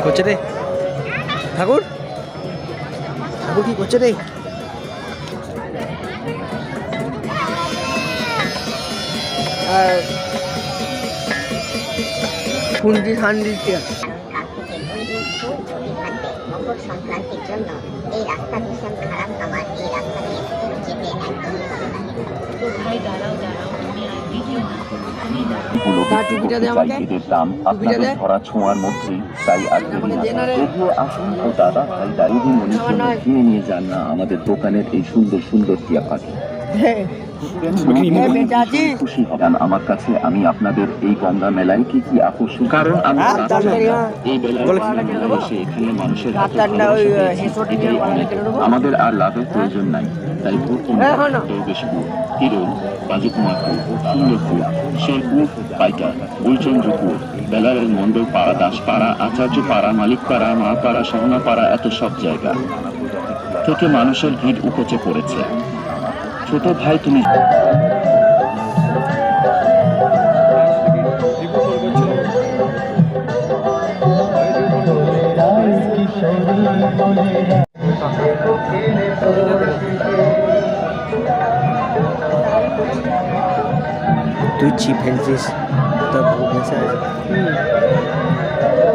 কি করছে রে? ঠাকুর? ঠাকুর কি করছে রে? আর থাকবে মকর সংক্রান্তির জন্য এই রাস্তা ভীষণ খারাপ আমার এই রাস্তা দিয়ে যেতে একদম ভালো লাগে দাঁড়াও দাঁড়াও তুমি আর ভিডিও না। তুমি দাঁড়াও। তার টুপিটা দে আমাকে। দাম আপনাদের ধরা ছোঁয়ার মধ্যেই তাই আর দেরি আমাকে না। দে না রে। তবুও আসুন ও দাদা ভাই দারিদি মনির আমার কিনে নিয়ে যান না আমাদের দোকানের এই সুন্দর সুন্দর টিয়া পাখি খুশি হবেন আমার কাছে আমি আপনাদের এই গঙ্গা মেলায় কি কি আকর্ষণ কারণ আমি। এই এখানে মানুষের? আমাদের আর লাভের প্রয়োজন নাই তাই হ্যাঁ, শেরপুর বেলারের পাড়া দাসপাড়া আচার্য পাড়া, মালিক পাড়া, মা পাড়া সহনা পাড়া, এত সব জায়গা থেকে মানুষের ভিড় উপচে পড়েছে। ছোট ভাই তুমি two cheap the movement size. Hmm.